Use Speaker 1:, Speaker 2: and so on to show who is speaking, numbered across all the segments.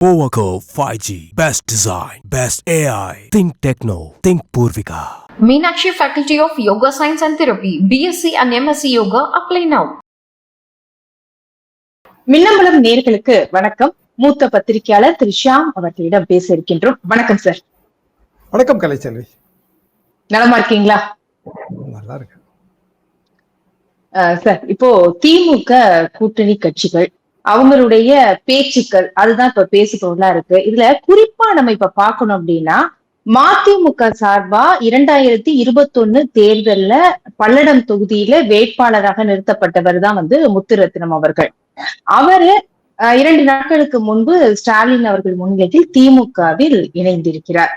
Speaker 1: Powaco 5G. Best design. Best AI. Think Techno. Think Purvika.
Speaker 2: Meenakshi Faculty of Yoga Science and Therapy, BSc and MSc Yoga, apply now.
Speaker 3: Minnambalam நேர்களுக்கு வணக்கம் மூத்த பத்திரிகையாளர் திரு ஷியாம் அவர்களிடம் பேச இருக்கின்றோம் வணக்கம் சார்
Speaker 4: வணக்கம் கலைச்செல்வி
Speaker 3: நலமா இருக்கீங்களா
Speaker 4: நல்லா இருக்கு
Speaker 3: சார் இப்போ திமுக கூட்டணி கட்சிகள் அவங்களுடைய பேச்சுக்கள் அதுதான் இப்ப பேசு பொருளா இருக்கு. இதுல குறிப்பா நம்ம இப்ப பாக்கணும் அப்படின்னா மதிமுக சார்பா இரண்டாயிரத்தி இருபத்தொன்னு தேர்தல்ல பல்லடம் தொகுதியில வேட்பாளராக நிறுத்தப்பட்டவர் தான் வந்து முத்துரத்னம் அவர்கள். அவரு இரண்டு நாட்களுக்கு முன்பு ஸ்டாலின் அவர்கள் முன்னிலையில் திமுகவில் இணைந்திருக்கிறார்.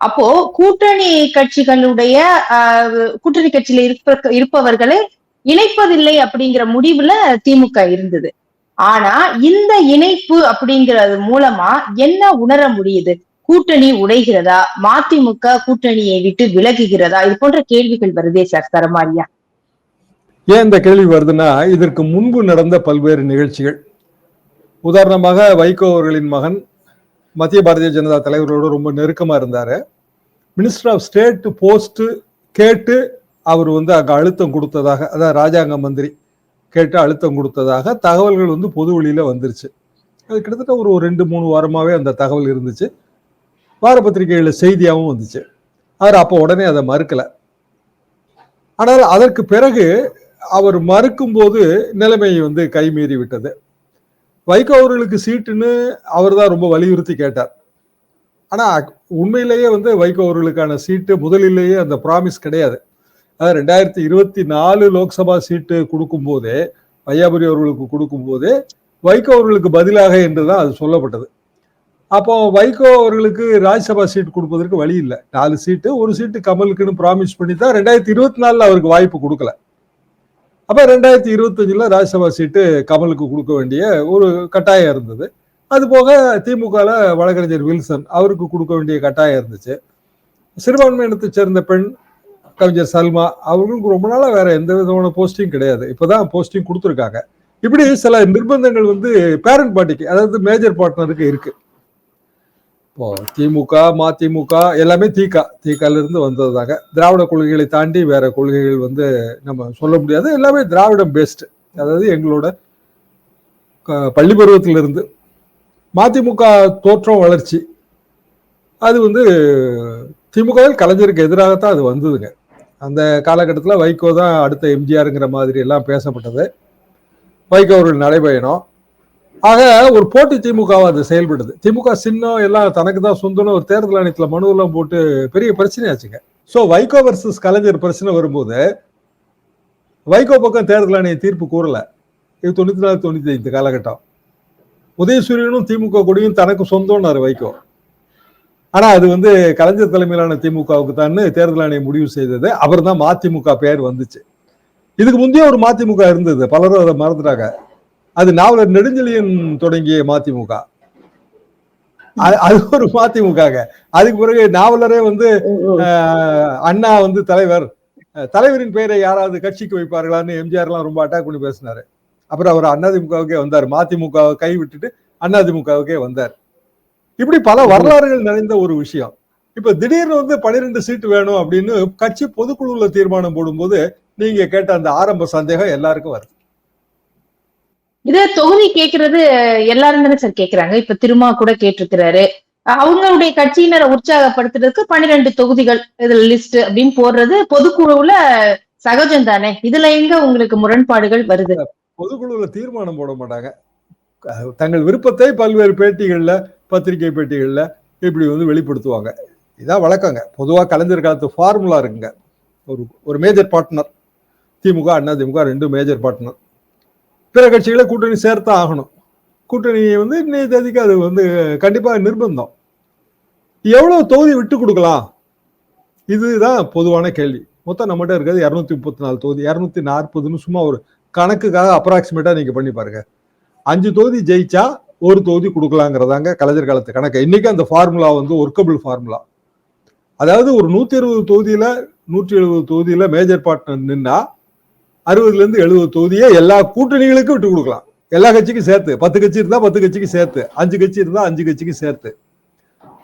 Speaker 3: அப்போ கூட்டணி கட்சிகளுடைய ஆஹ், கூட்டணி கட்சியில இருப்ப இருப்பவர்களை இணைப்பதில்லை அப்படிங்கிற முடிவுல திமுக இருந்தது. ஆனா இந்த இணைப்பு அப்படிங்கிறது மூலமா என்ன உணர முடியுது? கூட்டணி உடைகிறதா? மதிமுக கூட்டணியை விட்டு விலகுகிறதா? இது போன்ற கேள்விகள் வருதே சார் தரமாரியா?
Speaker 4: ஏன் இந்த கேள்வி வருதுன்னா இதற்கு முன்பு நடந்த பல்வேறு நிகழ்ச்சிகள். உதாரணமாக வைகோ அவர்களின் மகன் மத்திய பாரதிய ஜனதா தலைவர்களோடு ரொம்ப நெருக்கமா இருந்தாரு. மினிஸ்டர் ஆஃப் ஸ்டேட் போஸ்ட் கேட்டு அவர் வந்து அங்க அழுத்தம் கொடுத்ததாக அதான் ராஜாங்க மந்திரி கேட்டு அழுத்தம் கொடுத்ததாக தகவல்கள் வந்து பொது வழியில் வந்துருச்சு. அது கிட்டத்தட்ட ஒரு ரெண்டு மூணு வாரமாகவே அந்த தகவல் இருந்துச்சு. வார பத்திரிகைகள்ல செய்தியாகவும் வந்துச்சு. அவர் அப்போ உடனே அதை மறுக்கலை. ஆனால் அதற்கு பிறகு அவர் மறுக்கும்போது நிலைமை வந்து கைமீறி விட்டது. வைகோ அவர்களுக்கு சீட்டுன்னு அவர் தான் ரொம்ப வலியுறுத்தி கேட்டார். ஆனால் உண்மையிலேயே வந்து வைகோ அவர்களுக்கான சீட்டு முதலிலேயே அந்த ப்ராமிஸ் கிடையாது. ரெண்டாயிரத்தி இருபத்தி நாலு லோக்சபா சீட்டு கொடுக்கும்போது வையாபுரி அவர்களுக்கு கொடுக்கும்போது வைகோ அவர்களுக்கு பதிலாக என்று தான் அது சொல்லப்பட்டது. அப்போ வைகோ அவர்களுக்கு ராஜ்யசபா சீட் கொடுப்பதற்கு வழி இல்லை. நாலு சீட்டு ஒரு சீட்டு கமலுக்குன்னு ப்ராமிஸ் பண்ணி தான் ரெண்டாயிரத்தி இருபத்தி நாலில் அவருக்கு வாய்ப்பு கொடுக்கல. அப்போ ரெண்டாயிரத்தி இருபத்தஞ்சில் ராஜ்யசபா சீட்டு கமலுக்கு கொடுக்க வேண்டிய ஒரு கட்டாயம் இருந்தது. அது போக திமுகவில் வழக்கறிஞர் வில்சன் அவருக்கு கொடுக்க வேண்டிய கட்டாயம் இருந்துச்சு. சிறுபான்மையினத்தை சேர்ந்த பெண் கவிஞர் சல்மா அவர்களுக்கு ரொம்ப நாளாக வேற எந்த விதமான போஸ்டிங் கிடையாது. இப்போதான் போஸ்டிங் கொடுத்துருக்காங்க. இப்படி சில நிர்பந்தங்கள் வந்து பேரண்ட் பார்ட்டிக்கு அதாவது மேஜர் பார்ட்னருக்கு இருக்கு. இப்போ திமுக மதிமுக எல்லாமே திக திகால இருந்து தாங்க திராவிட கொள்கைகளை தாண்டி வேற கொள்கைகள் வந்து நம்ம சொல்ல முடியாது. எல்லாமே திராவிடம் பேஸ்டு அதாவது எங்களோட க- பள்ளி பருவத்திலிருந்து மதிமுக தோற்றம் வளர்ச்சி. அது வந்து திமுகவில் கலைஞருக்கு எதிராகத்தான் அது வந்ததுங்க. அந்த காலகட்டத்தில் வைகோ தான் அடுத்த எம்ஜிஆருங்கிற மாதிரி எல்லாம் பேசப்பட்டது. வைகோ அவர்கள் நடைபயணம். ஆக ஒரு போட்டி திமுகவை அது செயல்படுது. திமுக சின்னம் எல்லாம் தனக்கு தான் சொந்தம்னு ஒரு தேர்தல் ஆணையத்தில் மனுவெல்லாம் போட்டு பெரிய பிரச்சனையாச்சுங்க. ஸோ வைகோ வர்சஸ் கலைஞர் பிரச்சனை வரும்போது வைகோ பக்கம் தேர்தல் ஆணைய தீர்ப்பு கூறலை. இது தொண்ணூற்றி நாலு தொண்ணூற்றி ஐந்து காலகட்டம். உதயசூரியனும் திமுக கொடியும் தனக்கு சொந்தம்னாரு வைகோ. ஆனா அது வந்து கலைஞர் தலைமையிலான திமுகவுக்கு தான் தேர்தல் ஆணையம் முடிவு செய்தது. அவர் தான் மதிமுக பெயர் வந்துச்சு. இதுக்கு முந்தைய ஒரு மதிமுக இருந்தது. பலரும் அதை மறந்துட்டாங்க. அது நாவலர் நெடுஞ்செழியன் தொடங்கிய மதிமுக. அது- ஒரு மதிமுகங்க. அதுக்கு பிறகு நாவலரே வந்து அண்ணா வந்து தலைவர். தலைவரின் பெயரை யாராவது கட்சிக்கு வைப்பார்களான்னு எம்ஜிஆர் எல்லாம் ரொம்ப அட்டாக் பண்ணி பேசினாரு. அப்புறம் அவர் அதிமுகவுக்கே வந்தார். மதிமுக கை விட்டுட்டு அதிமுகவுக்கே வந்தார். இப்படி பல வரலாறுகள் நிறைந்த ஒரு விஷயம். இப்ப திடீர்னு வந்து பன்னிரெண்டு சீட்டு வேணும் அப்படின்னு கட்சி பொதுக்குழுல தீர்மானம் போடும்போது நீங்க கேட்ட அந்த ஆரம்ப சந்தேகம் எல்லாருக்கும் வருது.
Speaker 3: இது தொகுதி கேக்குறது எல்லாரும் தானே சார் கேக்குறாங்க. இப்ப திருமா கூட கேட்டிருக்கிறாரு. அவங்களுடைய கட்சியினரை உற்சாகப்படுத்துறதுக்கு பன்னிரெண்டு தொகுதிகள் இதுல லிஸ்ட் அப்படின்னு போடுறது பொதுக்குழுவுல சகஜம் தானே. இதுல எங்க உங்களுக்கு முரண்பாடுகள் வருது?
Speaker 4: பொதுக்குழுல தீர்மானம் போட மாட்டாங்க. தங்கள் விருப்பத்தை பல்வேறு பேட்டிகள்ல பத்திரிகை பேட்டிகளில் இப்படி வந்து வெளிப்படுத்துவாங்க. இதான் வழக்கங்க. பொதுவாக கலைஞர் காலத்து ஃபார்முலா இருக்குங்க. ஒரு ஒரு மேஜர் பார்ட்னர் திமுக அண்ணா திமுக ரெண்டு மேஜர் பார்ட்னர் பிற கட்சிகளை கூட்டணி சேர்த்தா ஆகணும். கூட்டணி வந்து இன்னைய தேதிக்கு அது வந்து கண்டிப்பாக நிர்பந்தம். எவ்வளோ தொகுதி விட்டு கொடுக்கலாம்? இதுதான் பொதுவான கேள்வி. மொத்தம் நம்மகிட்ட இருக்கிறது இரநூத்தி முப்பத்தி நாலு தொகுதி இரநூத்தி நாற்பதுன்னு சும்மா ஒரு கணக்குக்காக அப்ராக்சிமேட்டாக நீங்கள் பண்ணி பாருங்க. அஞ்சு தொகுதி ஜெயிச்சா ஒரு தொகுதி கொடுக்கலாங்கிறதாங்க கலைஞர் காலத்து கணக்கு. இன்னைக்கு அந்த ஃபார்முலா வந்து ஒர்க்கபிள் ஃபார்முலா அதாவது ஒரு நூத்தி இருபது தொகுதியில நூற்றி எழுபது தொகுதியில மேஜர் பார்ட்னர் நின்னா அறுபதுல இருந்து எழுபது தொகுதியை எல்லா கூட்டணிகளுக்கும் விட்டு கொடுக்கலாம். எல்லா கட்சிக்கும் சேர்த்து. பத்து கட்சி இருந்தா பத்து கட்சிக்கு சேர்த்து. அஞ்சு கட்சி இருந்தா அஞ்சு கட்சிக்கு சேர்த்து.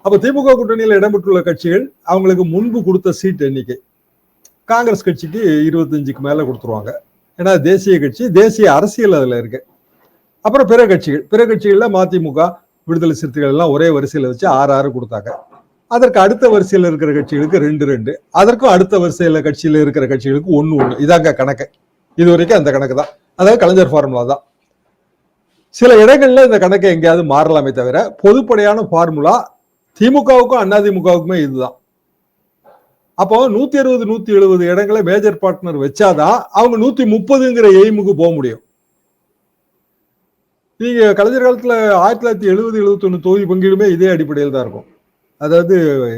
Speaker 4: அப்ப திமுக கூட்டணியில் இடம்பெற்றுள்ள கட்சிகள் அவங்களுக்கு முன்பு கொடுத்த சீட் எண்ணிக்கை காங்கிரஸ் கட்சிக்கு இருபத்தஞ்சுக்கு மேல கொடுத்துருவாங்க. ஏன்னா தேசிய கட்சி தேசிய அரசியல் அதுல இருக்கு. அப்புறம் பிற கட்சிகள் பிற கட்சிகளில் மதிமுக விடுதலை சிறுத்தைகள் எல்லாம் ஒரே வரிசையில் வச்சு ஆறு ஆறு கொடுத்தாங்க. அதற்கு அடுத்த வரிசையில் இருக்கிற கட்சிகளுக்கு ரெண்டு ரெண்டு. அதற்கும் அடுத்த வரிசையில் கட்சியில் இருக்கிற கட்சிகளுக்கு ஒன்று ஒன்று இதாங்க கணக்கு. இது வரைக்கும் அந்த கணக்கு தான். அதாவது கலைஞர் ஃபார்முலா தான். சில இடங்களில் இந்த கணக்கை எங்கேயாவது மாறலாமே தவிர பொதுப்படையான ஃபார்முலா திமுகவுக்கும் அதிமுகவுக்குமே இதுதான். அப்போ நூத்தி அறுபது நூத்தி எழுபது இடங்களை மேஜர் பார்ட்னர் வச்சாதான் அவங்க நூத்தி முப்பதுங்கிற எய்முக்கு போக முடியும். நீங்க கலைஞர் காலத்துல ஆயிரத்தி தொள்ளாயிரத்தி எழுபது எழுபத்தொன்னு தொகுதி பங்கீடுமே இதே அடிப்படையில் தான் இருக்கும். அதாவது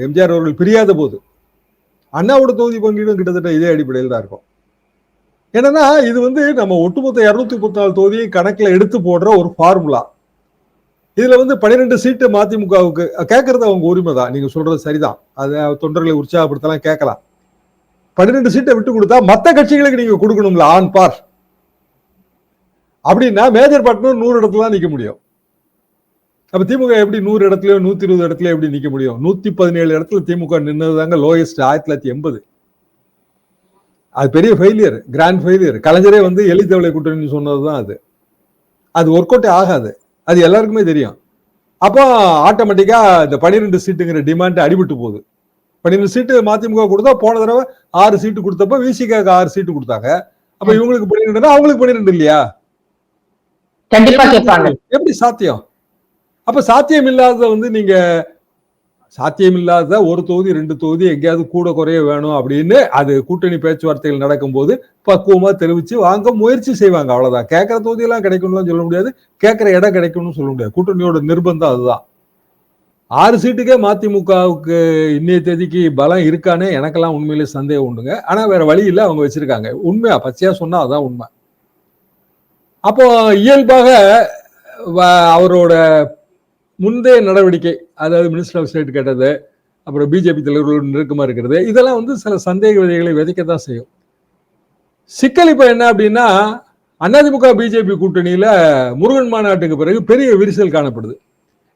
Speaker 4: எம்ஜிஆர் அவர்கள் பிரியாத போது அண்ணாவோட தொகுதி பங்கீடும் கிட்டத்தட்ட இதே அடிப்படையில் தான் இருக்கும். என்னன்னா இது வந்து நம்ம ஒட்டுமொத்த இருநூத்தி முப்பத்தி நாலு தொகுதியை கணக்கில் எடுத்து போடுற ஒரு ஃபார்முலா இதுல வந்து பன்னிரெண்டு சீட்டு மதிமுகவுக்கு கேட்கறது அவங்க உரிமை தான் நீங்க சொல்றது சரிதான். அதை தொண்டர்களை உற்சாகப்படுத்தலாம் கேட்கலாம். பன்னிரெண்டு சீட்டை விட்டு கொடுத்தா மற்ற கட்சிகளுக்கு நீங்க கொடுக்கணும்ல ஆன் பார் அப்படின்னா மேஜர் பார்ட்னர் நூறு இடத்துல தான் நிற்க முடியும். அப்போ திமுக எப்படி நூறு இடத்துலயோ நூத்தி இருபது இடத்துலயோ எப்படி நிற்க முடியும்? நூத்தி பதினேழு இடத்துல திமுக நின்னதுதாங்க லோயஸ்ட் ஆயிரத்தி தொள்ளாயிரத்தி எண்பது. அது பெரிய ஃபெயிலியர் கிராண்ட் ஃபெயிலியர் கலைஞரே வந்து எலித்தவளை கூட்டணி சொன்னதுதான் அது. அது ஒர்க் அவுட்டே ஆகாது. அது எல்லாருக்குமே தெரியும். அப்போ ஆட்டோமேட்டிக்காக இந்த பன்னிரெண்டு சீட்டுங்கிற டிமாண்ட் அடிபட்டு போகுது. பன்னிரெண்டு சீட்டு மதிமுக கொடுத்தா போன தடவை ஆறு சீட்டு கொடுத்தப்ப விசிகாக்கு ஆறு சீட்டு கொடுத்தாங்க. அப்போ இவங்களுக்கு பன்னிரெண்டுனா அவங்களுக்கு பன்னிரெண்டு இல்லையா?
Speaker 3: கண்டிப்பா கேட்பாங்க.
Speaker 4: எப்படி சாத்தியம்? அப்ப சாத்தியம் இல்லாதத வந்து நீங்க சாத்தியம் இல்லாத ஒரு தொகுதி ரெண்டு தொகுதி எங்கேயாவது கூட குறைய வேணும் அப்படின்னு அது கூட்டணி பேச்சுவார்த்தைகள் நடக்கும்போது பக்குவமா தெரிவிச்சு வாங்க முயற்சி செய்வாங்க. அவ்வளவுதான். கேட்கிற தொகுதியெல்லாம் கிடைக்கும்னு சொல்ல முடியாது. கேட்கிற இடம் கிடைக்கும்னு சொல்ல முடியாது. கூட்டணியோட நிர்பந்தம் அதுதான். ஆறு சீட்டுக்கே மதிமுகவுக்கு இன்னைய தேதிக்கு பலம் இருக்கானே எனக்கெல்லாம் உண்மையிலே சந்தேகம் உண்டுங்க. ஆனா வேற வழி இல்லை அவங்க வச்சிருக்காங்க. உண்மையா? பச்சையா சொன்னா அதான் உண்மை. அப்போ இயல்பாக வ- அவரோட முந்தைய நடவடிக்கை அதாவது மினிஸ்டர் ஆஃப் ஸ்டேட் கேட்டது அப்புறம் பிஜேபி தலைவர்களோடு நெருக்கமாக இருக்கிறது இதெல்லாம் வந்து சில சந்தேக விதைகளை விதைக்க தான் செய்யும். சிக்கல் இப்போ என்ன அப்படின்னா அதிமுக பிஜேபி கூட்டணியில் முருகன் மாநாட்டுக்கு பிறகு பெரிய விரிசல் காணப்படுது.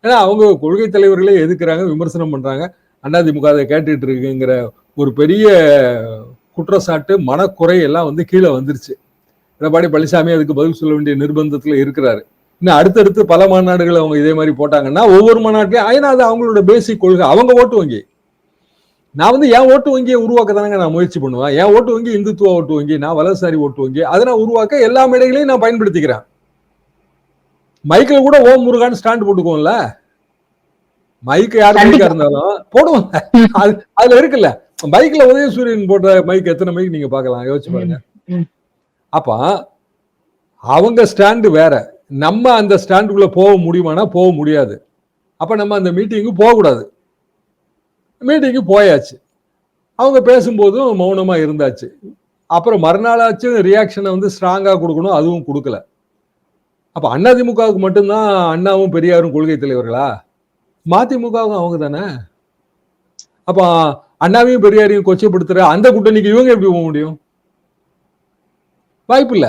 Speaker 4: ஏன்னா அவங்க கொள்கை தலைவர்களே எதுக்குறாங்க விமர்சனம் பண்ணுறாங்க அதிமுக அதை கேட்டுட்டு இருக்குங்கிற ஒரு பெரிய குற்றச்சாட்டு மனக்குறை எல்லாம் வந்து கீழே வந்துருச்சு. எடப்பாடி பழனிசாமி அதுக்கு பதில் சொல்ல வேண்டிய நிர்பந்தத்துல இருக்கிறாரு. இன்னும் அடுத்தடுத்து பல மாநாடுகள் அவங்க இதே மாதிரி போட்டாங்கன்னா ஒவ்வொரு மாநாட்டிலையும் ஏன்னா அது அவங்களோட பேசிக் கொள்கை. அவங்க ஓட்டு வங்கி. நான் வந்து என் ஓட்டு வங்கியை உருவாக்க தானங்க நான் முயற்சி பண்ணுவேன். என் ஓட்டு வங்கி இந்துத்துவ ஓட்டு வங்கி நான் வலதுசாரி ஓட்டு வங்கி அதை நான் உருவாக்க எல்லா மேடைகளையும் நான் பயன்படுத்திக்கிறேன். மைக்கில் கூட ஓம் முருகான்னு ஸ்டாண்ட் போட்டுக்குவோம்ல மைக் யார். மைக்கா இருந்தாலும் போடுவோம். அது அதுல இருக்குல்ல. மைக்ல உதயசூரியன் போட்ட மைக் எத்தனை மைக் நீங்க பார்க்கலாம். யோசிச்சு பாருங்க. அப்போ அவங்க ஸ்டாண்டு வேற. நம்ம அந்த ஸ்டாண்டுக்குள்ளே போக முடியுமானா போக முடியாது. அப்போ நம்ம அந்த மீட்டிங்கு போகக்கூடாது மீட்டிங்கு போயாச்சு. அவங்க பேசும்போதும் மௌனமாக இருந்தாச்சு. அப்புறம் மறுநாளாச்சும் ரியாக்ஷனை வந்து ஸ்ட்ராங்காக கொடுக்கணும் அதுவும் கொடுக்கல. அப்போ அதிமுகவுக்கு மட்டும்தான் அண்ணாவும் பெரியாரும் கொள்கை தலைவர்களா? மதிமுகவும் அவங்க தானே? அப்போ அண்ணாவையும் பெரியாரையும் கொச்சைப்படுத்துகிற அந்த கூட்டணிக்கு இவங்க எப்படி போக முடியும்? வாய்ப்பு இல்ல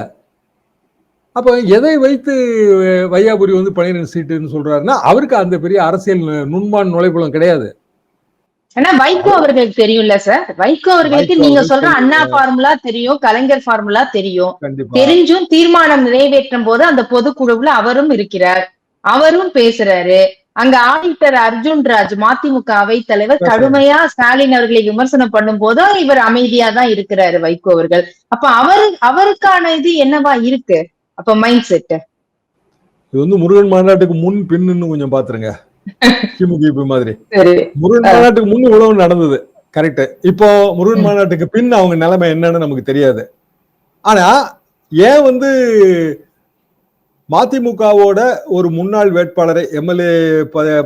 Speaker 4: அப்ப எதை வைத்து வையாபுரி வந்து பன்னிரெண்டு சீட்டுன்னு சொல்றாருன்னா அவருக்கு அந்த பெரிய அரசியல் நுண்மான் நுழைப்புலம் கிடையாது.
Speaker 3: ஆனா வைகோ அவர்களுக்கு தெரியும்ல சார்? வைகோ அவர்களுக்கு நீங்க சொல்ற அண்ணா ஃபார்முலா தெரியும் கலைஞர் ஃபார்முலா தெரியும். தெரிஞ்சும் தீர்மானம் நிறைவேற்றும் போது அந்த பொதுக்குழுவுல அவரும் இருக்கிறார். அவரும் பேசுறாரு. அங்க ஆடிட்டர் அர்ஜுன் ராஜ் மதிமுக அவை தலைவர். கடுமையா ஸ்டாலின் அவர்களை விமர்சனம் பண்ணும் போதும் இவர் அமைதியா தான் இருக்கிறாரு வைகோ அவர்கள். அப்ப அவரு அவருக்கான இது என்னவா இருக்கு? அப்ப மைண்ட் செட்
Speaker 4: இது வந்து முருகன் மாநாட்டுக்கு முன் பின்னு கொஞ்சம் பாத்துருங்க. திமுக இப்ப மாதிரி. முருகன் மாநாட்டுக்கு முன் இவ்வளவு நடந்தது. கரெக்ட் இப்போ முருகன் மாநாட்டுக்கு பின் அவங்க நிலைமை என்னன்னு நமக்கு தெரியாது. ஆனா ஏன் வந்து மதிமுகவோட ஒரு முன்னாள் வேட்பாளரை எம்எல்ஏ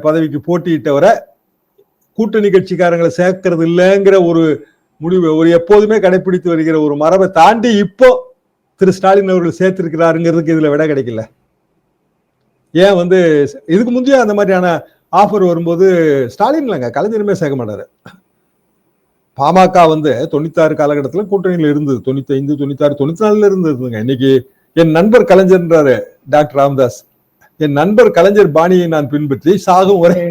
Speaker 4: பதவிக்கு போட்டியிட்டவரை கூட்டணி கட்சிக்காரங்களை சேர்க்கறது இல்லைங்கிற ஒரு முடிவு ஒரு எப்போதுமே கடைபிடித்து வருகிற ஒரு மரபை தாண்டி இப்போ திரு ஸ்டாலின் அவர்கள் சேர்த்திருக்கிறாருங்கிறதுக்கு இதுல விட கிடைக்கல. ஏன் வந்து இதுக்கு முந்தைய அந்த மாதிரியான ஆஃபர் வரும்போது ஸ்டாலின் இல்லைங்க கலைஞருமே சேர்க்க மாட்டாரு. பாமக வந்து தொண்ணூத்தாறு காலகட்டத்தில் கூட்டணியில் இருந்தது தொண்ணூத்தி ஐந்து தொண்ணூத்தாறு தொண்ணூத்தி நாலுல இருந்ததுங்க. இன்னைக்கு என் நண்பர் கலைஞர்ன்றாரு டாக்டர் ராமதாஸ். என் நண்பர் கலைஞர் பாணியை நான் பின்பற்றி சாகும் வரை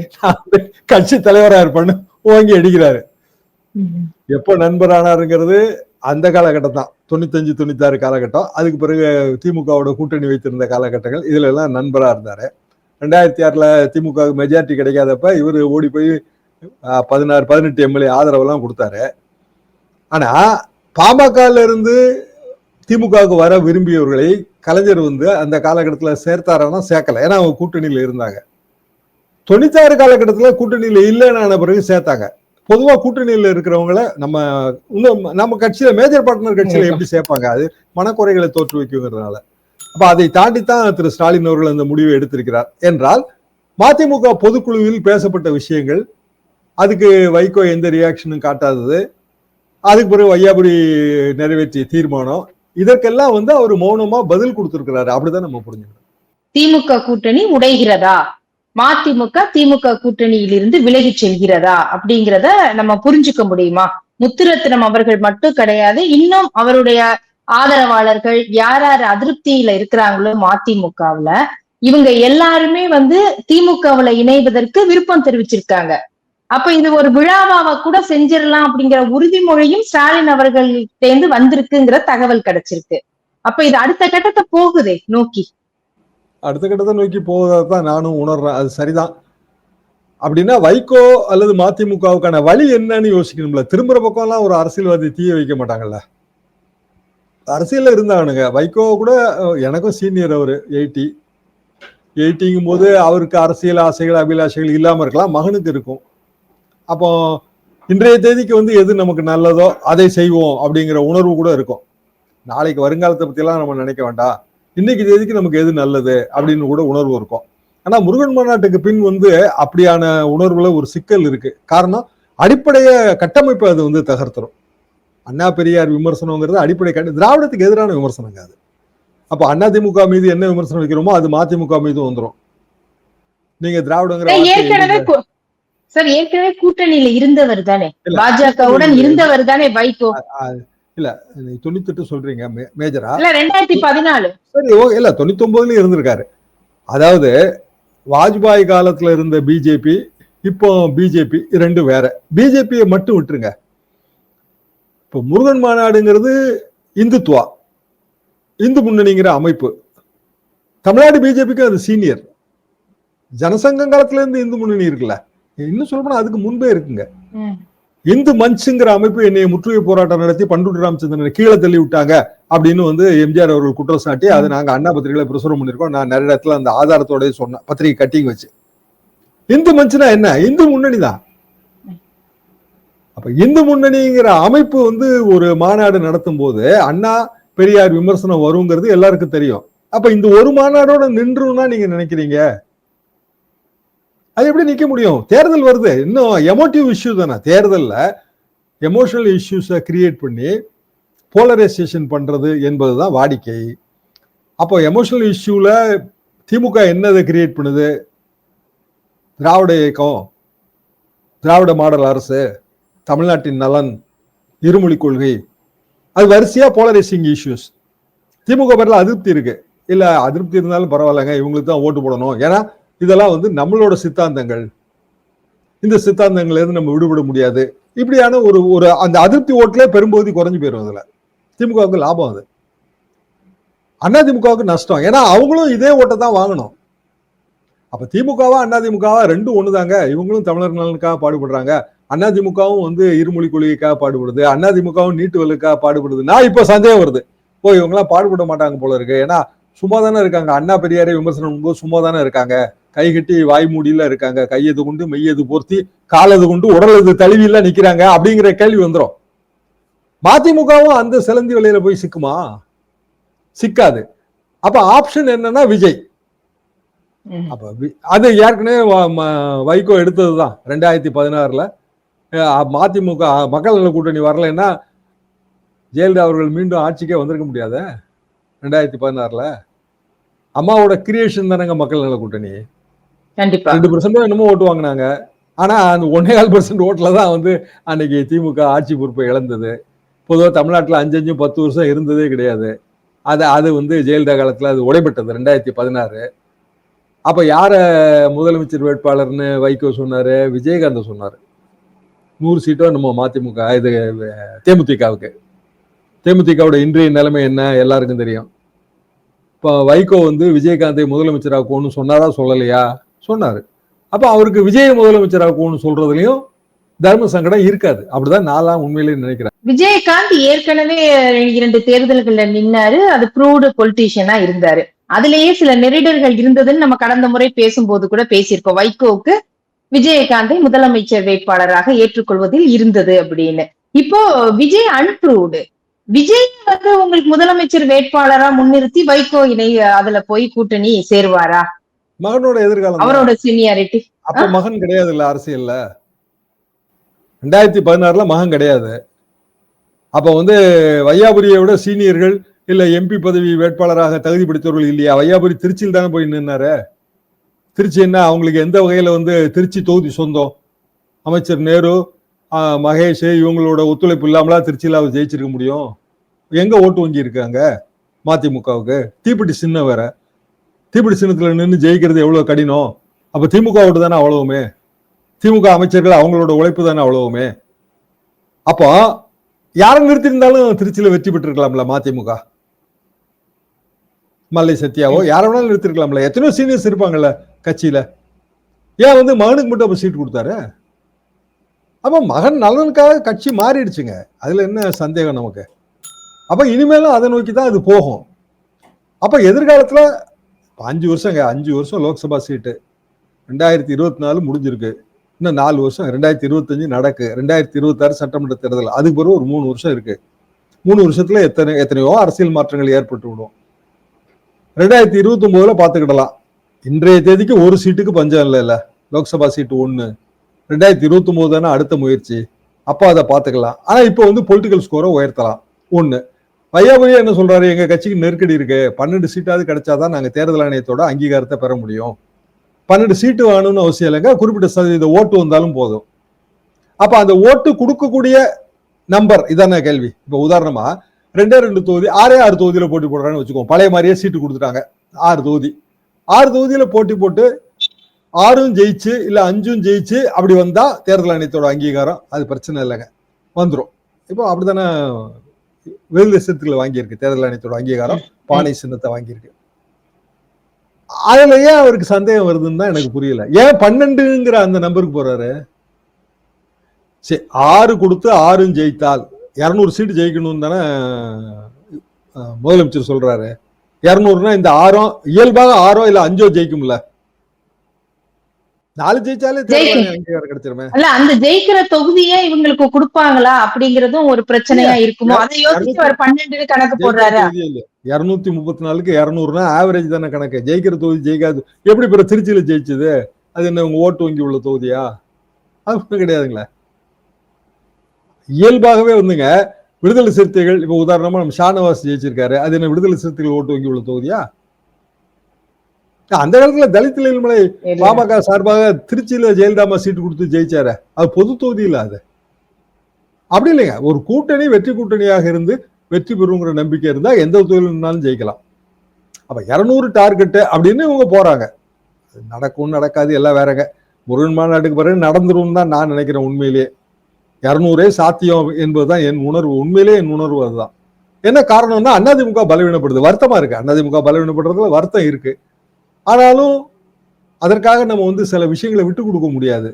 Speaker 4: கட்சி தலைவரா இருப்பேன்னு ஓங்கி அடிக்கிறாரு. எப்போ நண்பரானாருங்கிறது அந்த காலகட்டம் தான். தொண்ணூத்தஞ்சு தொண்ணூத்தாறு காலகட்டம். அதுக்கு பிறகு திமுகவோட கூட்டணி வைத்திருந்த காலகட்டங்கள். இதுல எல்லாம் நண்பரா இருந்தாரு. ரெண்டாயிரத்தி ஆறுல திமுக மெஜாரிட்டி கிடைக்காதப்ப இவர் ஓடி போய் பதினாறு பதினெட்டு எம்எல்ஏ ஆதரவெல்லாம் கொடுத்தாரு. ஆனா பாமகல இருந்து திமுகவுக்கு வர விரும்பியவர்களை கலைஞர் வந்து அந்த காலகட்டத்துல சேர்த்தாரன்னா சேர்க்கல. ஏன்னா அவங்க கூட்டணியில் இருந்தாங்க. தொண்ணூத்தாறு காலகட்டத்தில் கூட்டணியில இல்லைன்னு பிறகு சேர்த்தாங்க. பொதுவா கூட்டணியில இருக்கிறவங்கள நம்ம இன்னும் நம்ம கட்சியில மேஜர் பார்ட்னர் கட்சியில எப்படி சேர்ப்பாங்க? அது மனக்குறைகளை தோற்றுவிக்குங்கிறதுனால அப்ப அதை தாண்டித்தான் திரு ஸ்டாலின் அவர்கள் அந்த முடிவை எடுத்திருக்கிறார். என்றால் மதிமுக பொதுக்குழுவில் பேசப்பட்ட விஷயங்கள் அதுக்கு வைகோ எந்த ரியாக்ஷனும் காட்டாதது அதுக்கு பிறகு வையாபுரி நிறைவேற்றிய தீர்மானம் இதற்கெல்லாம் வந்து அவர் மௌனமா பதில் கொடுத்திருக்கிறாரு. அப்படிதான் நம்ம புரிஞ்சுக்கணும்
Speaker 3: திமுக கூட்டணி உடைகிறதா? மதிமுக திமுக கூட்டணியிலிருந்து விலகி செல்கிறதா? அப்படிங்கிறத நம்ம புரிஞ்சுக்க முடியுமா? முத்துரத்னம் அவர்கள் மட்டும் கிடையாது இன்னும் அவருடைய ஆதரவாளர்கள் யார் யார் அதிருப்தியில இருக்கிறாங்களோ மதிமுகவுல இவங்க எல்லாருமே வந்து திமுகவுல இணைவதற்கு விருப்பம் தெரிவிச்சிருக்காங்க. அப்ப இது ஒரு விழாவாக கூட செஞ்சிடலாம் அப்படிங்கிற உறுதிமொழியும் ஸ்டாலின் இருந்து வந்திருக்குங்கிற தகவல் கிடைச்சிருக்கு. அப்ப இது அடுத்த கட்டத்தை போகுதே நோக்கி.
Speaker 4: அடுத்த கட்டத்தை நோக்கி போவதான் நானும் உணர்றேன். அது சரிதான். அப்படின்னா வைகோ அல்லது மதிமுகவுக்கான வழி என்னன்னு யோசிக்கணும்ல. திரும்புற பக்கம்லாம் ஒரு அரசியல்வாதி தீய வைக்க மாட்டாங்கல்ல. அரசியல்ல இருந்தானுங்க. வைகோ கூட எனக்கும் சீனியர் அவரு எயிட்டி எயிட்டிங்கும் போது அவருக்கு அரசியல் ஆசைகள் அபிலாஷைகள் இல்லாம இருக்கலாம். மகனுக்கு இருக்கும். அப்போ இன்றைய தேதிக்கு வந்து எது நமக்கு நல்லதோ அதை செய்வோம் அப்படிங்கிற உணர்வு கூட இருக்கும். நாளைக்கு வருங்காலத்தை பத்தியெல்லாம் நம்ம நினைக்க வேண்டாம். இன்னைக்கு தேதிக்கு நமக்கு எது நல்லது அப்படின்னு கூட உணர்வு இருக்கும். ஆனா முருகன் மாநாட்டுக்கு பின் வந்து அப்படியான உணர்வுல ஒரு சிக்கல் இருக்கு. காரணம் அடிப்படைய கட்டமைப்பை அது வந்து தகர்த்துரும். அண்ணா பெரியார் விமர்சனங்கிறது அடிப்படை கட்டு திராவிடத்துக்கு எதிரான விமர்சனங்க அது. அப்ப அதிமுக மீது என்ன விமர்சனம் வைக்கிறோமோ அது மதிமுக மீது வந்துரும். நீங்க திராவிடங்கிற
Speaker 3: சார், ஏற்கனவே கூட்டணியில இருந்தவர் தானே?
Speaker 4: இல்ல,
Speaker 3: பாஜகவுடன் இருந்தவர் தானே வைகோ?
Speaker 4: நீங்க தொண்ணூத்தெட்டு சொல்றீங்க மே- மேஜரா.
Speaker 3: இல்ல ரெண்டாயிரத்தி பதினாலு.
Speaker 4: சரி ஓ இல்ல தொண்ணூத்தி ஒன்பதுலயும் இருந்திருக்காரு. அதாவது வாஜ்பாய் காலத்துல இருந்த பிஜேபி இப்போ பிஜேபி ரெண்டு வேற. பிஜேபியை மட்டும் விட்டுருங்க. இப்போ முருகன் மாநாடுங்கிறது இந்துத்துவா இந்து முன்னணிங்கிற அமைப்பு. தமிழ்நாடு பிஜேபிக்கு அது சீனியர். ஜனசங்கம் காலத்துல இருந்து இந்து முன்னணி இருக்குல்ல. இன்னும் சொல்லப்போனா அதுக்கு முன்பே இருக்குங்க. இந்து மஞ்சுங்கிற அமைப்பு என்னை முற்றுகை போராட்டம் நடத்தி பண்டுட்டி ராமச்சந்திரனை கீழே தள்ளி விட்டாங்க அப்படின்னு வந்து எம்ஜிஆர் அவர்கள் குற்றம் சாட்டி அதை நாங்க அண்ணா பத்திரிகையில பிரசுரம் பண்ணிருக்கோம் நான் நிறைய இடத்துல அந்த ஆதாரத்தோட சொன்னேன் பத்திரிகை கட்டிங் வச்சு. இந்து மஞ்சுனா என்ன? இந்து முன்னணி தான். அப்ப இந்து முன்னணிங்கிற அமைப்பு வந்து ஒரு மாநாடு நடத்தும் போது அண்ணா பெரியார் விமர்சனம் வருங்கிறது எல்லாருக்கும் தெரியும். அப்ப இந்த ஒரு மாநாடோட நின்றுன்னா நீங்க நினைக்கிறீங்க? அது எப்படி நிற்க முடியும்? தேர்தல் வருது. இன்னும் எமோட்டிவ் இஷ்யூ தானே. தேர்தலில் எமோஷனல் இஷ்யூஸை கிரியேட் பண்ணி போலரைசேஷன் என்பது தான் வாடிக்கை. அப்போ எமோஷனல் இஷ்யூவில் திமுக என்னதை கிரியேட் பண்ணுது? திராவிட இயக்கம் திராவிட மாடல் அரசு தமிழ்நாட்டின் நலன் இருமொழி கொள்கை. அது வரிசையாக போலரைசிங் இஷ்யூஸ் திமுக பேரில் அதிருப்தி இருக்குது இல்லை அதிருப்தி இருந்தாலும் பரவாயில்லைங்க இவங்களுக்கு தான் ஓட்டு போடணும். ஏன்னா இதெல்லாம் வந்து நம்மளோட சித்தாந்தங்கள். இந்த சித்தாந்தங்கள்ல இருந்து நம்ம விடுபட முடியாது. இப்படியான ஒரு ஒரு அந்த அதிருப்தி ஓட்டுல பெரும்பகுதி குறைஞ்சு போயிடும் அதுல. திமுகவுக்கு லாபம் அது. அண்ணா திமுகவுக்கு நஷ்டம். ஏன்னா அவங்களும் இதே ஓட்டை தான் வாங்கணும். அப்ப திமுகவா அண்ணா திமுகவா ரெண்டும் ஒண்ணுதாங்க. இவங்களும் தமிழர் நலனுக்காக பாடுபடுறாங்க. அண்ணா திமுகவும் வந்து இருமொழி கொள்கைக்காக பாடுபடுது. அண்ணா திமுகவும் நீட்டு வலுக்காக பாடுபடுது. நான் இப்போ சந்தேகம் வருது. ஓ இவங்கெல்லாம் பாடுபட மாட்டாங்க போல இருக்கு. ஏன்னா சும்மா தானே இருக்காங்க. அண்ணா பெரியாரை விமர்சனம் போது சும்மா தானே இருக்காங்க. கை கட்டி வாய் மூடியில இருக்காங்க. கையது கொண்டு மெய்யது பொருத்தி காலது கொண்டு உடலது தழுவில நிக்கிறாங்க அப்படிங்கிற கேள்வி வந்துரும். மதிமுகவும் அந்த சிலந்தி வலையில போய் சிக்குமா? சிக்காது. அப்ப ஆப்ஷன் என்னன்னா விஜய். அப்ப அது ஏற்கனவே வைகோ எடுத்ததுதான் ரெண்டாயிரத்தி பதினாறுல. மதிமுக மக்கள் நல கூட்டணி வரலைன்னா ஜெயலலிதா அவர்கள் மீண்டும் ஆட்சிக்கே வந்திருக்க முடியாத? ரெண்டாயிரத்தி பதினாறுல. அம்மாவோட கிரியேஷன் தானங்க மக்கள் நல கூட்டணி.
Speaker 3: கண்டிப்பா.
Speaker 4: ரெண்டு பர்சன்ட் என்னமோ ஓட்டு வாங்கினாங்க. ஆனா அந்த ஒன்னே கால் பர்சன்ட் ஓட்டுல தான் வந்து அன்னைக்கு திமுக ஆட்சி பொறுப்பை இழந்தது. பொதுவாக தமிழ்நாட்டில் அஞ்சு அஞ்சு பத்து வருஷம் இருந்ததே கிடையாது. அது அது வந்து ஜெயலலிதா காலத்துல அது உடைபட்டது ரெண்டாயிரத்தி பதினாறு. அப்ப யார முதலமைச்சர் வேட்பாளர்னு வைகோ சொன்னாரு விஜயகாந்த் சொன்னாரு. நூறு சீட்டோ நம்ம மதிமுக இது தேமுதிகவுக்கு. தேமுதிகவோட இன்றைய நிலைமை என்ன எல்லாருக்கும் தெரியும். இப்போ வைகோ வந்து விஜயகாந்தை முதலமைச்சராக்குவோன்னு சொன்னாரா சொல்லலையா? சொன்னார். அப்போ அவருக்கு விஜய முதலமைச்சராக்குவோன்னு சொல்றதுலயும் தர்ம சங்கடம் இருக்காது. அப்படிதான் நாலாம் உண்மையிலேயே நினைக்கிறேன்.
Speaker 3: விஜயகாந்த் ஏற்கனவே இரண்டு தேர்தல்கள்ல நின்னாரு. அது ப்ரூவ்டு பொலிட்டீஷியனா இருந்தாரு. அதுலயே சில நெரிடர்கள் இருந்ததுன்னு நம்ம கடந்த முறை பேசும்போது கூட பேசியிருக்கோம். வைகோவுக்கு விஜயகாந்தை முதலமைச்சர் வேட்பாளராக ஏற்றுக்கொள்வதில் இருந்தது அப்படின்னு. இப்போ விஜய் அன்ப்ரூவ்டு விஜய் வந்து உங்களுக்கு முதலமைச்சர் வேட்பாளரா முன்னிறுத்தி வைகோ இணை அதுல போய் கூட்டணி சேருவாரா?
Speaker 4: மகனோட எதிர்காலம்.
Speaker 3: அவரோட சீனியாரிட்டி
Speaker 4: அப்ப மகன் கிடையாது இல்ல அரசியல்ல? ரெண்டாயிரத்தி பதினாறுல மகன் கிடையாது. அப்ப வந்து வையாபுரியை விட சீனியர்கள் இல்ல எம்பி பதவி வேட்பாளராக தகுதி படைத்தவர்கள் இல்லையா? வையாபுரி திருச்சியில் தானே போய் நின்னாரு. திருச்சி என்ன அவங்களுக்கு எந்த வகையில வந்து திருச்சி தொகுதி சொந்தம்? அமைச்சர் நேரு மகேஷ் இவங்களோட ஒத்துழைப்பு இல்லாமலா திருச்சியில அவர் ஜெயிச்சிருக்க முடியும்? எங்க ஓட்டு வங்கி இருக்காங்க மதிமுகவுக்கு? தீப்பெட்டி சின்னம் வேற. தீபிடி சின்னத்தில் நின்று ஜெயிக்கிறது எவ்வளோ கடினம்? அப்போ திமுக தானே அவ்வளவுமே? திமுக அமைச்சர்கள் அவங்களோட உழைப்பு தானே அவ்வளவுமே? அப்போ யாரை நிறுத்தியிருந்தாலும் திருச்சியில் வெற்றி பெற்றிருக்கலாம்ல மதிமுக? மல்லை சத்யாவோ யாரை வேணாலும் நிறுத்திருக்கலாம்ல? எத்தனையோ சீனியர்ஸ் இருப்பாங்கல்ல கட்சியில். ஏன் வந்து மகனுக்கு மட்டும் அப்போ சீட் கொடுத்தாரு? அப்போ மகன் நலனுக்காக கட்சி மாறிடுச்சுங்க. அதில் என்ன சந்தேகம் நமக்கு? அப்போ இனிமேலும் அதை நோக்கி தான் அது போகும். அப்போ எதிர்காலத்தில் இப்போ அஞ்சு வருஷங்க அஞ்சு வருஷம் லோக்சபா சீட்டு. ரெண்டாயிரத்தி இருபத்தி நாலு முடிஞ்சிருக்கு. இன்னும் நாலு வருஷம் ரெண்டாயிரத்தி இருபத்தஞ்சு நடக்கு. ரெண்டாயிரத்தி இருபத்தாறு சட்டமன்ற தேர்தல் அதுக்கு பிறகு ஒரு மூணு வருஷம் இருக்கு. மூணு வருஷத்துல எத்தனை எத்தனையோ அரசியல் மாற்றங்கள் ஏற்பட்டு விடும். ரெண்டாயிரத்தி இருபத்தி ஒன்பதுல பாத்துக்கிடலாம். இன்றைய தேதிக்கு ஒரு சீட்டுக்கு பஞ்சம் இல்லை இல்ல லோக்சபா சீட்டு ஒன்று ரெண்டாயிரத்தி இருபத்தி ஒன்பது தானே அடுத்த முயற்சி. அப்போ அதை பார்த்துக்கலாம் ஆனால் இப்போ வந்து பொலிட்டிக்கல் ஸ்கோரை உயர்த்தலாம். ஒன்று வையாபுரியா என்ன சொல்றாரு? எங்க கட்சிக்கு நெருக்கடி இருக்கு. பன்னெண்டு சீட்டாவது கிடைச்சாதான் நாங்க தேர்தல் ஆணையத்தோட அங்கீகாரத்தை பெற முடியும். பன்னெண்டு சீட்டு வேணும்னு அவசியம் இல்லைங்க. குறிப்பிட்ட சதவீத ஓட்டு வந்தாலும் போதும். அப்ப அந்த ஓட்டு கொடுக்கக்கூடிய நம்பர் இதான கேள்வி. இப்ப உதாரணமா ரெண்டே ரெண்டு தொகுதி ஆறே ஆறு தொகுதியில போட்டி போடுறான்னு வச்சுக்கோங்க. பழைய மாதிரியே சீட்டு கொடுத்துட்டாங்க. ஆறு தொகுதி. ஆறு தொகுதியில போட்டி போட்டு ஆறும் ஜெயிச்சு இல்ல அஞ்சும் ஜெயிச்சு அப்படி வந்தா தேர்தல் ஆணையத்தோட அங்கீகாரம் அது பிரச்சனை இல்லைங்க. வந்துடும் இப்போ அப்படித்தானே விருது சின்னத்துல வாங்கியிருக்கு. தேர்தல் ஆணையத்தோட அங்கீகாரம் பானை சின்னத்தை வாங்கியிருக்கு. அதுல ஏன் அவருக்கு சந்தேகம் வருதுன்னு தான் எனக்கு புரியல. ஏன் பன்னெண்டுங்கிற அந்த நம்பருக்கு போறாரு? சரி ஆறு கொடுத்து ஆறும் ஜெயித்தால் இருநூறு சீட்டு ஜெயிக்கணும்னு தானே முதலமைச்சர் சொல்றாரு. இருநூறுனா இந்த ஆறோ இயல்பாக ஆறோ இல்ல அஞ்சோ ஜெயிக்கும்ல? நாலு ஜெயிச்சாலே கிடைச்சிருமே.
Speaker 3: அந்த ஜெயிக்கிற தொகுதியே இவங்களுக்கு கொடுப்பாங்களா அப்படிங்கறதும் ஒரு பிரச்சனையா இருக்குமோ? அதை யோசிச்சு அவர் பன்னெண்டு கணக்கு போடுறாரு?
Speaker 4: இருநூத்தி முப்பத்தி நாலுக்கு இருநூறுனா ஆவரேஜ் தானே கணக்கு. ஜெயிக்கிற தொகுதி ஜெயிக்காது. எப்படி பிற திருச்சியில ஜெயிச்சது? அது என்ன உங்க ஓட்டு வங்கி உள்ள தொகுதியா? அது கிடையாதுங்களே. இயல்பாகவே வந்துங்க விடுதலை சிறுத்தைகள் இப்ப உதாரணமா நம்ம ஷானவாஸ் ஜெயிச்சிருக்காரு. அது என்ன விடுதலை சிறுத்தைகள் ஓட்டு வங்கி உள்ள தொகுதியா? அந்த காலத்துல தலித் இளைஞர்மலை பாமக சார்பாக திருச்சியில ஜெயலலிதாமா சீட்டு கொடுத்து ஜெயிச்சாரு. அது பொது தொகுதி இல்ல அது. அப்படி இல்லைங்க. ஒரு கூட்டணி வெற்றி கூட்டணியாக இருந்து வெற்றி பெறுங்கிற நம்பிக்கை இருந்தா எந்த தொழில்னாலும் ஜெயிக்கலாம். அப்ப இருநூறு டார்கெட் அப்படின்னு இவங்க போறாங்க. நடக்கும் நடக்காது எல்லாம் வேறங்க. முருகன் மாநாட்டுக்கு பிறகு நடந்துரும் தான் நான் நினைக்கிறேன் உண்மையிலேயே. இருநூறே சாத்தியம் என்பதுதான் என் உணர்வு. உண்மையிலேயே என் உணர்வு அதுதான். என்ன காரணம்னா அதிமுக பலவீனப்படுது. வருத்தமா இருக்கு. அதிமுக பலவீனப்படுறதுல வருத்தம் இருக்கு. ஆனாலும் அதற்காக நம்ம வந்து சில விஷயங்களை விட்டு கொடுக்க முடியாது.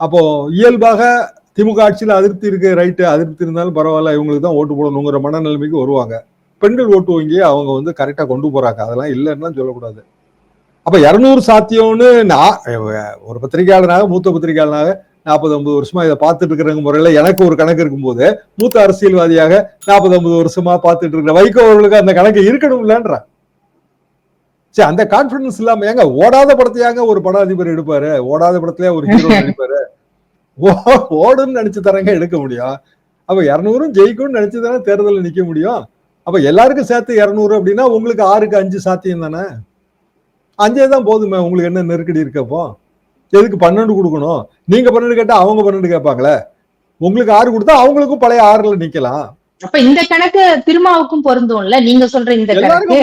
Speaker 4: அப்போ இயல்பாக திமுக ஆட்சியில் அதிருப்தி இருக்கு ரைட்டு அதிருப்தி இருந்தாலும் பரவாயில்ல இவங்களுக்கு தான் ஓட்டு போடணுங்கிற மனநிலைமைக்கு வருவாங்க. பெண்கள் ஓட்டு வங்கி அவங்க வந்து கரெக்டாக கொண்டு போறாங்க. அதெல்லாம் இல்லைன்னா சொல்லக்கூடாது. அப்போ இரநூறு சாத்தியம்னு நான் ஒரு பத்திரிகையாளனாக மூத்த பத்திரிகையாளனாக நாற்பது ஐம்பது வருஷமா இதை பார்த்துட்டு இருக்கிற முறையில் எனக்கு ஒரு கணக்கு இருக்கும்போது மூத்த அரசியல்வாதியாக நாற்பது ஐம்பது வருஷமா பார்த்துட்டு இருக்கிற வைகோ அவர்களுக்கு அந்த கணக்கு இருக்கணும்லன்ற? சரி அந்த கான்பிடன்ஸ் இல்லாம ஏங்க ஓடாத படத்தையாங்க ஒரு பட அதிபர் எடுப்பாரு? ஓடாத படத்திலே ஒரு ஹீரோ நடிப்பாரு? ஓடுன்னு நினைச்சு தரங்க எடுக்க முடியும்? அப்ப இருநூறும் ஜெயிக்கும்னு நினைச்சு தானே தேர்தலில் நிக்க முடியும்? அப்ப எல்லாருக்கும் சேர்த்து இருநூறு அப்படின்னா உங்களுக்கு ஆறுக்கு அஞ்சு சாத்தியம் தானே? அஞ்சே தான் போதுமே உங்களுக்கு என்ன நெருக்கடி இருக்கப்போ எதுக்கு பன்னெண்டு கொடுக்கணும்? நீங்க பன்னெண்டு கேட்டா அவங்க பன்னெண்டு கேட்பாங்களே. உங்களுக்கு ஆறு கொடுத்தா அவங்களுக்கும் பழைய ஆறுல நிக்கலாம்.
Speaker 3: அப்ப இந்த கணக்கு திருமாவுக்கும் பொருந்தும்ல? நீங்க சொல்ற இந்த கணக்கு.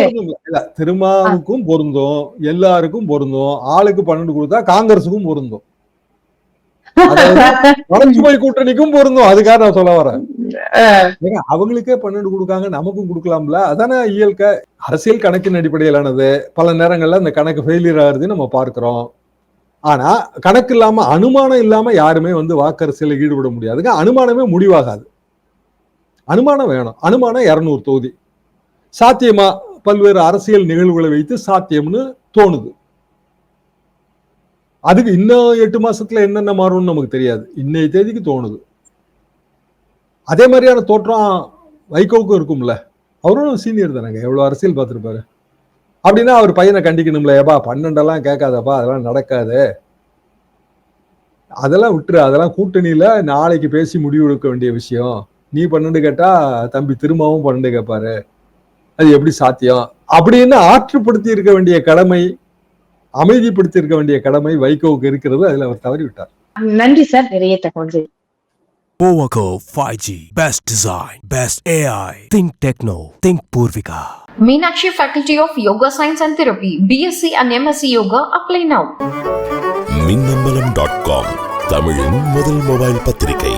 Speaker 4: திருமாவுக்கும் பொருந்தும் எல்லாருக்கும் பொருந்தும் ஆளுக்கு பன்னெண்டு கொடுத்தா காங்கிரஸுக்கும் பொருந்தும். அதாவது வளர்ச்சிமை கூட்டணிக்கும் பொருந்தும். அதுக்காக நான் சொல்ல வரேன். அவங்களுக்கே பன்னெண்டு கொடுக்காங்க நமக்கும் கொடுக்கலாம்ல? அதானே இயல்க. அரசியல் கணக்கின் அடிப்படையிலானது. பல நேரங்கள்ல இந்த கணக்கு ஃபெயிலியர் ஆகுறது நம்ம பார்க்கிறோம். ஆனா கணக்கு இல்லாம அனுமானம் இல்லாம யாருமே வந்து வாக்கரசியல ஈடுபட முடியாதுங்க. அனுமானமே முடிவாகாது. அனுமானம் வேணும். அனுமானம் இருநூறு தொகுதி. சாத்தியமா? பல்வேறு அரசியல் நிகழ்வுகளை வைத்து சாத்தியம்னு தோணுது. அதுக்கு இன்னும் எட்டு மாசத்துல என்னென்ன மாறும்னு நமக்கு தெரியாது. இன்னைய தேதிக்கு தோணுது. அதே மாதிரியான தோற்றம் வைகோவுக்கும் இருக்கும்ல. அவரும் சீனியர் தானேங்க. எவ்வளவு அரசியல் பார்த்துருப்பாரு. அப்படின்னா அவர் பையனை கண்டிக்கணும்ல. ஏப்பா பன்னெண்டெல்லாம் கேட்காதப்பா. அதெல்லாம் நடக்காது. அதெல்லாம் விட்டுரு. அதெல்லாம் கூட்டணியில நாளைக்கு பேசி முடிவு எடுக்க வேண்டிய விஷயம். நீ பன்னெண்டு கேட்டா தம்பி திரும்பவும் பன்னெண்டு கேட்பாரு அது எப்படி சாத்தியம் அப்படின்னு ஆற்றுப்படுத்தி இருக்க வேண்டிய கடமை அமைதிப்படுத்தி இருக்க வேண்டிய கடமை வைகோவுக்கு இருக்கிறது அதுல அவர் தவறி விட்டார்
Speaker 3: நன்றி சார் நிறைய தகவல்
Speaker 1: Powaco 5G. Best design. Best AI. Think Techno. Think Purvika.
Speaker 2: Meenakshi Faculty of Yoga Science and Therapy, BSc and MSc Yoga, apply now.
Speaker 5: Minnambalam dot com தமிழின் முதல் மொபைல் பத்திரிகை